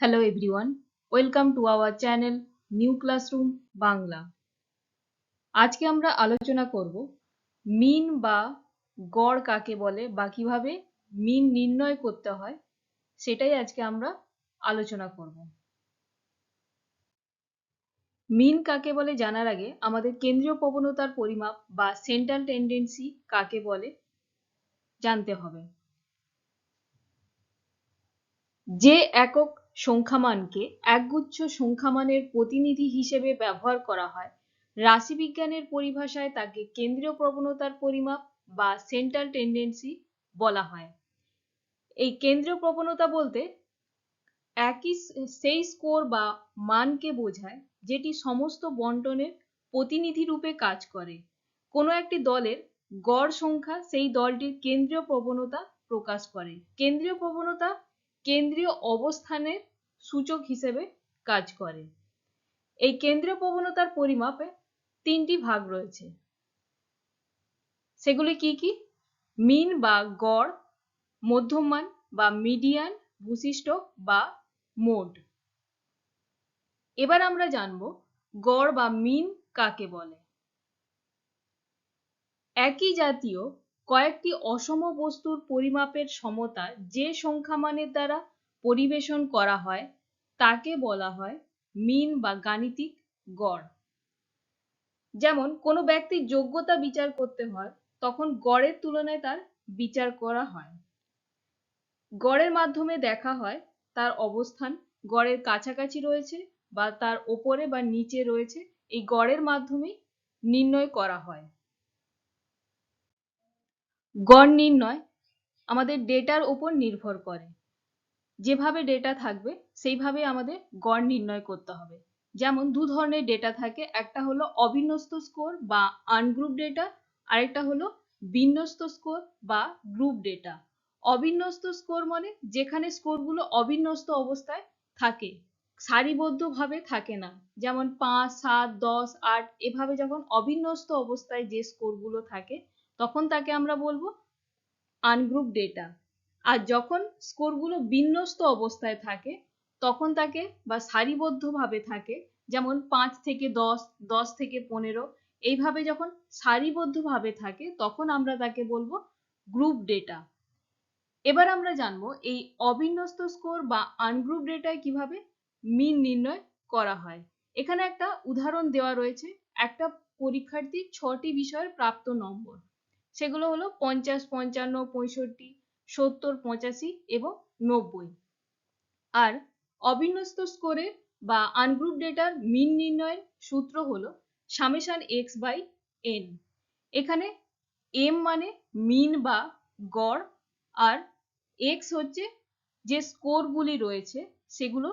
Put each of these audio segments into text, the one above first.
Hello everyone, welcome to our channel New Classroom Bangla আজকে আমরা আলোচনা করব মিন বা গড় কাকে বলে বা কীভাবে মিন নির্ণয় করতে হয় সেটাই আজকে আমরা আলোচনা করব। মিন কাকে বলে জানার আগে আমাদের কেন্দ্রীয় প্রবণতার পরিমাপ বা সেন্ট্রাল টেন্ডেন্সি কাকে বলে জানতে হবে। যে একক সংখ্যামানকে একগুচ্ছ সংখ্যামানের প্রতিনিধি হিসেবে ব্যবহার করা হয়। রাশিবিজ্ঞানের পরিভাষায় তাকে কেন্দ্রীয় প্রবণতার পরিমাপ বা সেন্ট্রাল টেন্ডেন্সি বলা হয়। এই কেন্দ্রীয় প্রবণতা বলতে একই সেই স্কোর বা মানকে বোঝায় যেটি সমস্ত বন্টনের প্রতিনিধি রূপে কাজ করে। কোনো একটি দলের গড় সংখ্যা সেই দলটির কেন্দ্রীয় প্রবণতা প্রকাশ করে। কেন্দ্রীয় প্রবণতা কেন্দ্রীয় অবস্থানের সূচক হিসেবে কাজ করে। এই কেন্দ্রীয় প্রবণতার পরিমাপে তিনটি ভাগ রয়েছে। সেগুলি কি কি? মিন বা গড়, মধ্যমান বা মিডিয়ান ভূশিষ্ট বা মোড। এবার আমরা জানব গড় বা মিন কাকে বলে। একই জাতীয় কয়েকটি অসম বস্তুর পরিমাপের সমতা যে সংখ্যামানের দ্বারা পরিবেশন করা হয়, তাকে বলা হয় মিন বা গাণিতিক গড়। যেমন, কোনো ব্যক্তির যোগ্যতা বিচার করতে হয়, তখন গড়ের তুলনায় তার বিচার করা হয়। গড়ের মাধ্যমে দেখা হয় তার অবস্থান, গড়ের কাছাকাছি রয়েছে বা তার ওপরে বা নিচে রয়েছে, এই গড়ের মাধ্যমে নির্ণয় করা হয়। গড় নির্ণয় আমাদের ডেটার উপর নির্ভর করে। যেভাবে ডেটা থাকবে, সেইভাবে আমাদের গড় নির্ণয় করতে হবে। যেমন দু ধরনের ডেটা থাকে, একটা হলো অবিন্যস্ত স্কোর বা আনগ্রুপ ডেটা আরেকটা হলো বিন্যস্ত স্কোর বা গ্রুপ ডেটা অবিন্যস্ত স্কোর মানে যেখানে স্কোরগুলো অবিন্যস্ত অবস্থায় থাকে, সারিবদ্ধভাবে থাকে না। যেমন পাঁচ, সাত, দশ, আট, এভাবে যখন অবিন্যস্ত অবস্থায় যে স্কোরগুলো থাকে তখন তাকে আমরা বলব আনগ্রুপ ডেটা আর যখন স্কোরগুলো বিন্যস্ত অবস্থায় থাকে, তখন তাকে বা সারিবদ্ধভাবে থাকে, যেমন পাঁচ থেকে দশ দশ থেকে পনেরো, এইভাবে যখন সারিবদ্ধভাবে থাকে, তখন আমরা তাকে বলব গ্রুপ ডেটা এবার আমরা জানব এই অবিন্যস্ত স্কোর বা আনগ্রুপ ডেটায় কীভাবে মিন নির্ণয় করা হয়। এখানে একটা উদাহরণ দেওয়া রয়েছে, একটা পরীক্ষার্থী ছটি বিষয়ের প্রাপ্ত নম্বর। সেগুলো হলো পঞ্চাশ, পঞ্চান্ন, পঁয়ষট্টি, সত্তর, পঁচাশি এবং নব্বই। আর অবিন্যস্ত স্কোরে বা আনগ্রুপ ডেটার মিন নির্ণয়ের সূত্র হলো সামেশান এক্স বাই এন এখানে এম মানে মিন বা গড়, আর এক্স হচ্ছে যে স্কোরগুলি রয়েছে সেগুলো,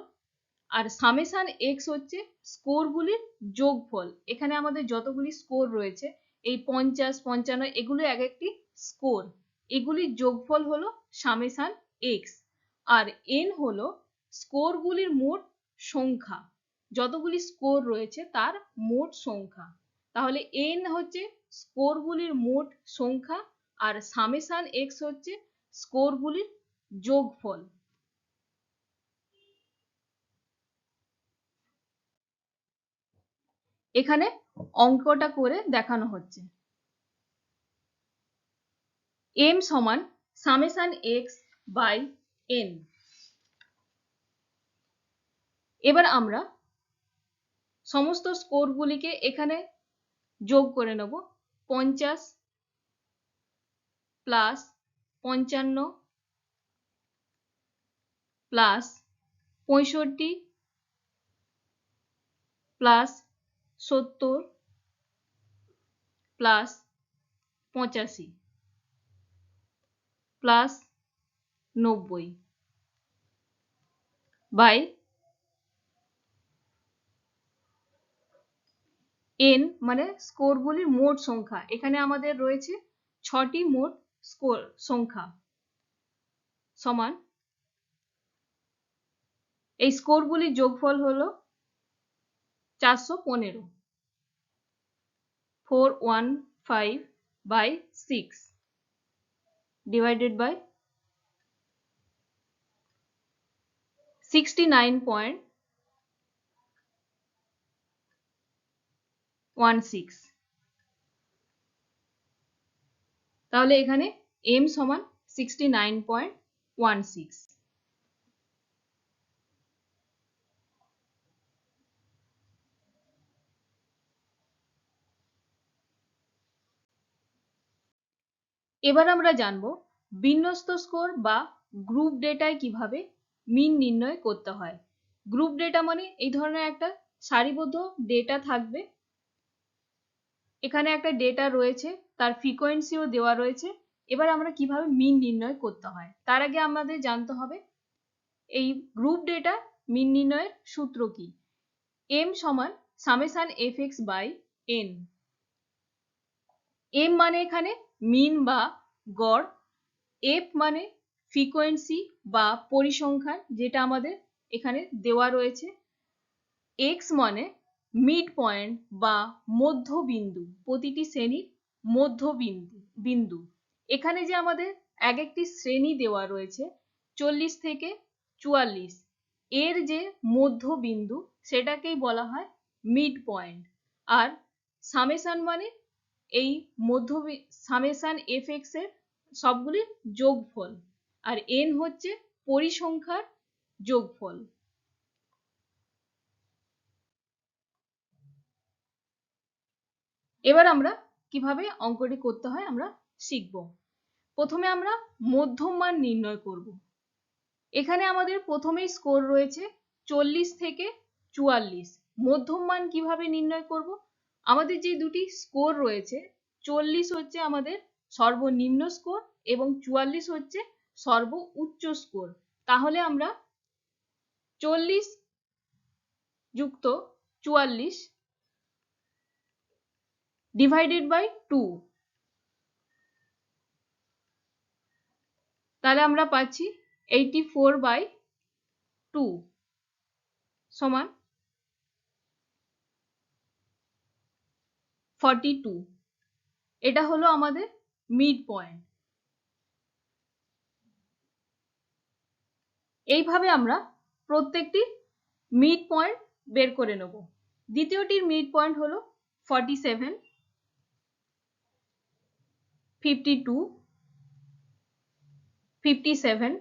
আর সামেশান এক্স হচ্ছে স্কোরগুলির যোগফল। এখানে আমাদের যতগুলি স্কোর রয়েছে এই পঞ্চাশ, পঞ্চান্ন, এগুলো এক একটি স্কোর এগুলির যোগফল হলো সামেসান এক্স আর এন হলো স্কোরগুলির মোট সংখ্যা। যতগুলি স্কোর রয়েছে তার মোট সংখ্যা। তাহলে এন হচ্ছে স্কোরগুলির মোট সংখ্যা আর সামেসান এক্স হচ্ছে স্কোরগুলির যোগফল। এখানে অঙ্কটা করে দেখানো হচ্ছে। এম সমান সামেশান এক্স বাই এন এবার আমরা সমস্ত স্কোরগুলিকে এখানে যোগ করে নেব। পঞ্চাশ প্লাস পঞ্চান্ন প্লাস পঁয়ষট্টি প্লাস সত্তর প্লাস পঁচাশি প্লাস নব্বই বাই এন মানে স্কোরগুলির মোট সংখ্যা। এখানে আমাদের রয়েছে ছটি মোট স্কোর সংখ্যা সমান। এই স্কোরগুলির যোগফল হলো চারশো পনেরো। Four one five by six divided by sixty nine point one six. তাহলে এখানে এম সমান sixty nine point one six. এবার আমরা জানব বিন্যস্ত স্কোর বা গ্রুপ ডেটায় কীভাবে মিন নির্ণয় করতে হয়। গ্রুপ ডেটা মানে এই ধরনের একটা সারিবদ্ধ ডেটা থাকবে। এখানে একটা ডেটা রয়েছে, তার ফ্রিকোয়েন্সিও দেওয়া রয়েছে। এবার আমরা কীভাবে মিন নির্ণয় করতে হয়? তার আগে আমাদের জানতে হবে এই গ্রুপ ডেটা মিন নির্ণয়ের সূত্র কি? এম সমান summation f x by n m মানে এখানে মিন বা গড় এফ মানে ফ্রিকোয়েন্সি বা পরিসংখ্যান যেটা আমাদের এখানে দেওয়া রয়েছে। এক্স মানে মিড পয়েন্ট বা মধ্যবিন্দু, প্রতিটি শ্রেণির মধ্যবিন্দু, বিন্দু। এখানে যে আমাদের এক একটি শ্রেণি দেওয়া রয়েছে, চল্লিশ থেকে চুয়াল্লিশ, এর যে মধ্যবিন্দু সেটাকেই বলা হয় মিড পয়েন্ট আর সামেশান মানে এই মধ্য সামেশান এফ এক্সের সবগুলির যোগফল। আর এন হচ্ছে পরিসংখ্যার যোগফল। এবার আমরা কীভাবে অঙ্কটি করতে হয় আমরা শিখব। প্রথমে আমরা মধ্যম মান নির্ণয় করব। এখানে আমাদের প্রথমেই স্কোর রয়েছে চল্লিশ থেকে চুয়াল্লিশ। মধ্যম মান কীভাবে নির্ণয় করব? আমাদের যে দুটি স্কোর রয়েছে, চল্লিশ হচ্ছে আমাদের সর্বনিম্ন স্কোর এবং চুয়াল্লিশ হচ্ছে সর্ব উচ্চ স্কোর তাহলে আমরা চল্লিশ যুক্ত চুয়াল্লিশ ডিভাইডেড বাই টু তাহলে আমরা পাচ্ছি এইটি ফোর বাই টু সমান ফর্টি টু এটা হলো আমাদের মিড পয়েন্ট এইভাবে আমরা প্রত্যেকটি মিড পয়েন্ট বের করে নেব। দ্বিতীয়টির মিড পয়েন্ট হলো forty seven fifty two fifty seven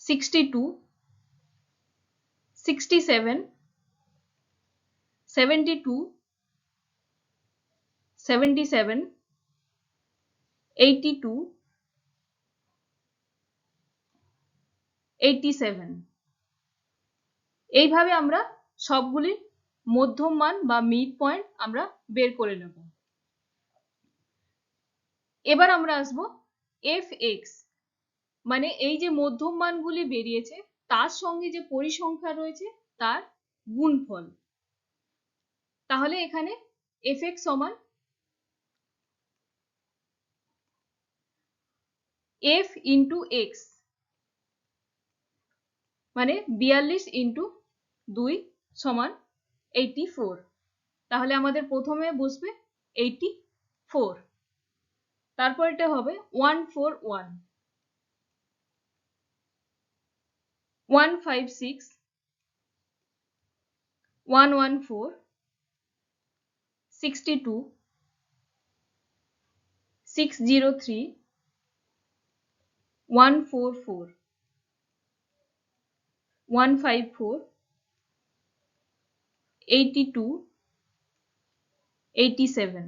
sixty two sixty seven seventy two seventy seven eighty two eighty seven এইভাবে আমরা সবগুলির মধ্যম মান বা মিড পয়েন্ট আমরা বের করে নেব। এবার আমরা আসব এফ এক্স মানে এই যে মধ্যম মানগুলি বেরিয়েছে, তার সঙ্গে যে পরিসংখ্যা রয়েছে, তার গুণফল। তাহলে এখানে এফ এক্স সমান এফ ইন্টু এক্স মানে বিয়াল্লিশ ইন্টু দুই সমান এইটি ফোর তাহলে আমাদের প্রথমে বসবে এইটি ফোর তারপর এটা হবে one four one one five six one one four sixty two six zero three one four four one five four eighty two eighty seven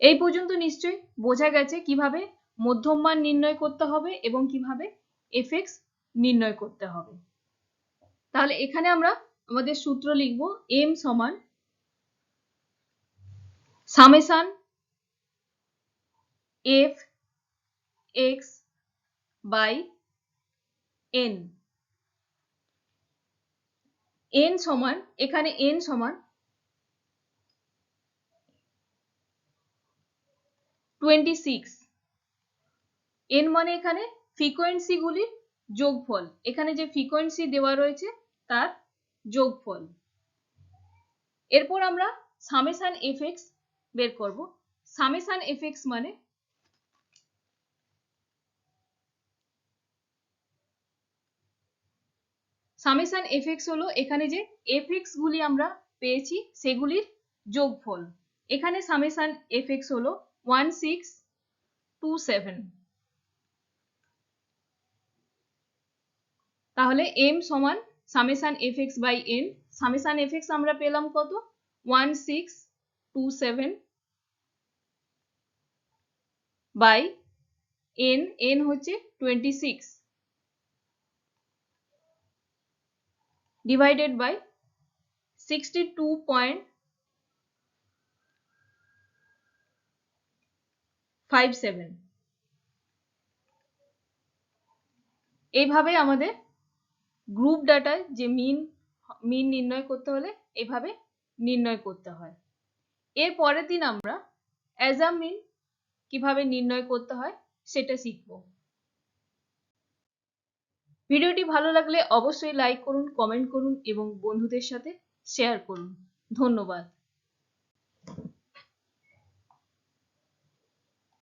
এই পর্যন্ত নিশ্চয়ই বোঝা গেছে কীভাবে মধ্যম মান নির্ণয় করতে হবে এবং কীভাবে এফএক্স নির্ণয় করতে হবে। তাহলে এখানে আমরা আমাদের সূত্র লিখব এম সমান summation f x by n n সমান, এখানে এন সমান টোয়েন্টি সিক্স এন মানে এখানে ফ্রিকোয়েন্সি গুলির যোগফল। এখানে যে ফ্রিকোয়েন্সি দেওয়া রয়েছে, তার যোগফল। এরপর আমরা সামেশান এফএক্স বের করব। সামেশান এফএক্স মানে সামেশন এফএক্স হলো এখানে যে এফএক্স গুলি আমরা পেয়েছি সেগুলির যোগফল। এখানে সামেশন এফএক্স হলো ওয়ান সিক্স টু সেভেন। তাহলে এম সমান summation f x by n summation f x আমরা পেলাম কত? One six two seven by n. N হচ্ছে টোয়েন্টি সিক্স। Divided by 62.57 এইভাবে আমাদের গ্রুপ ডাটায় যে মিন মিন নির্ণয় করতে হলে এভাবে নির্ণয় করতে হয়। এর পরের দিন আমরা অ্যাজাম মিন কীভাবে নির্ণয় করতে হয় সেটা শিখব। ভিডিওটি ভালো লাগলে অবশ্যই লাইক করুন কমেন্ট করুন এবং বন্ধুদের সাথে শেয়ার করুন। ধন্যবাদ।